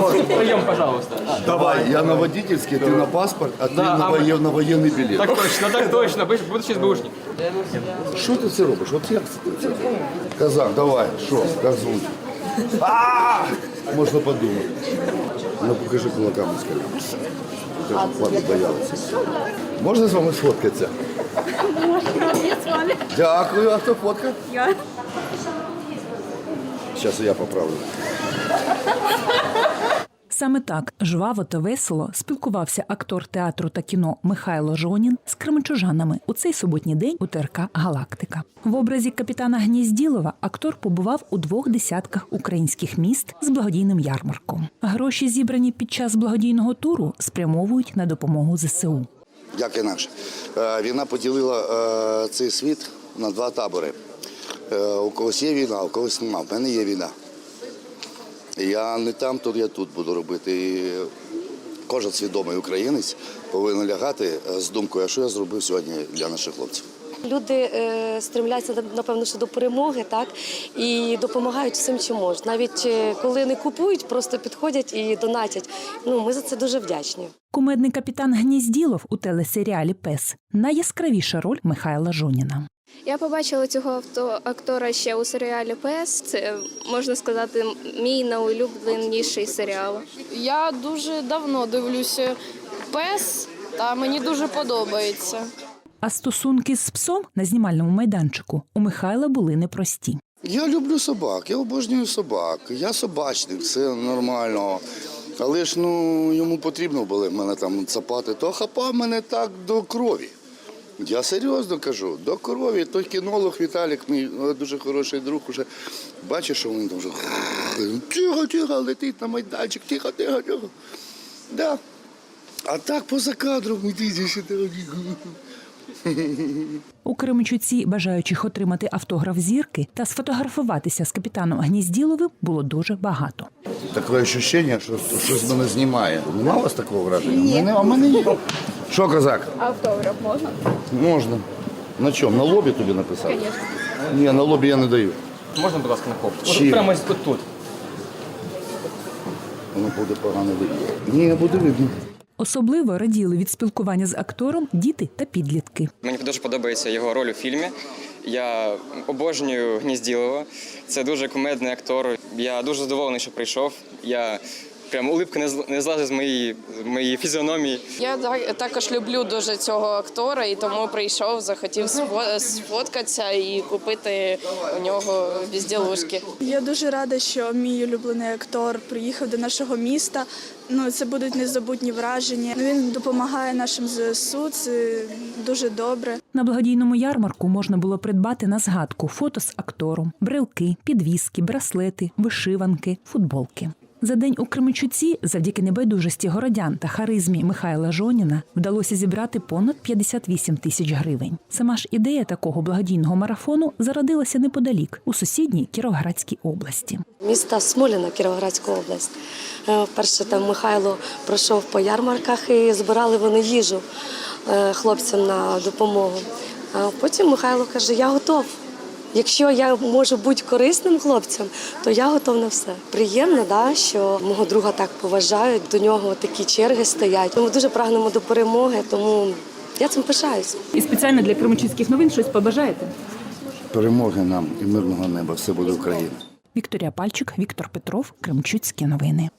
Прием, пожалуйста. Давай, я на водительский, ты на паспорт, а ти Да, на, а воє- на воєнний білет. Так точно, так точно. Будь- Будущий СБУшник. Що ти це робиш? От як це ти це робиш? Казак, давай, що, як звуть? А! Можна подумати. Ну покажи кулаками скажи. Теж пані боялися. Можна з вами сфоткатися? Я с вами. Дякую, а хто фотка? Я. Зараз я поправлю. Саме так жваво та весело спілкувався актор театру та кіно Михайло Жонін з кременчужанами у цей суботній день у ТРК Галактика. В образі капітана Гнізділова актор побував у двох десятках українських міст з благодійним ярмарком. Гроші, зібрані під час благодійного туру, спрямовують на допомогу ЗСУ. Як інакше. Е, Війна поділила е, цей світ на два табори. Е, У когось є війна, у когось нема. В мене є війна. Я не там, то я тут буду робити. І кожен свідомий українець повинен лягати е, з думкою, а що я зробив сьогодні для наших хлопців. Люди е, стремляться напевно що до перемоги, так і допомагають всім, чим можуть. Навіть е, коли не купують, просто підходять і донатять. Ну ми за це дуже вдячні. Кумедний капітан Гнізділов у телесеріалі Пес найяскравіша роль Михайла Жоніна. Я побачила цього авто актора ще у серіалі Пес. Це можна сказати мій найулюбленіший серіал. Я дуже давно дивлюся пес, та мені дуже подобається. А стосунки з псом на знімальному майданчику у Михайла були непрості. Я люблю собак, я обожнюю собак. Я собачник, все нормально. Але ж ну йому потрібно було мене там цапати, то хапав мене так до крові. Я серйозно кажу, до крові. Той кінолог Віталік, мій е, дуже хороший друг, уже бачиш, що він там вже тихо, тихо, летить на майданчик, тихо, тихо, тихо. Да. А так поза кадром іди сюди. У Кременчуці, бажаючих отримати автограф зірки та сфотографуватися з капітаном Гнізділовим, було дуже багато. Таке відчуття, що щось мене знімає. Нема у вас такого враження? Ні. Мене, а мене є. Що, козак? Автограф можна? Можна. На чому? На лобі тобі написати? Звісно. Ні, на лобі я не даю. Можна, будь ласка, на коп? Чим? Прямо ось тут тут. Воно буде погано видно. Ні, буде видно. Особливо раділи від спілкування з актором діти та підлітки. Мені дуже подобається його роль у фільмі. Я обожнюю Гнізділова. Це дуже кумедний актор. Я дуже задоволений, що прийшов. Я прям улипка не не злазить з моєї, з моєї фізіономії. Я так- також люблю дуже цього актора, і тому прийшов, захотів сфо- сфоткатися і купити у нього безділушки. Я дуже рада, що мій улюблений актор приїхав до нашого міста. Ну, це будуть незабутні враження. Ну, Він допомагає нашим ЗСУ. Це дуже добре. На благодійному ярмарку можна було придбати на згадку фото з актором, брелки, підвіски, браслети, вишиванки, футболки. За день у Кременчуці, завдяки небайдужості городян та харизмі Михайла Жоніна, вдалося зібрати понад 58 тисяч гривень. Сама ж ідея такого благодійного марафону зародилася неподалік у сусідній Кіровоградській області. Міста Смоліна, Кіровоградська область. Е, Вперше там Михайло пройшов по ярмарках і збирали вони їжу е, хлопцям на допомогу. А потім Михайло каже: Я готов. Якщо я можу бути корисним хлопцям, то я готов на все. Приємно, да, що мого друга так поважають, до нього такі черги стоять. Ми дуже прагнемо до перемоги, тому я цим пишаюсь. І спеціально для кременчуцьких новин щось побажаєте? Перемоги нам і мирного неба. Все буде Україна. Вікторія Пальчик, Віктор Петров, Кремчуцькі новини.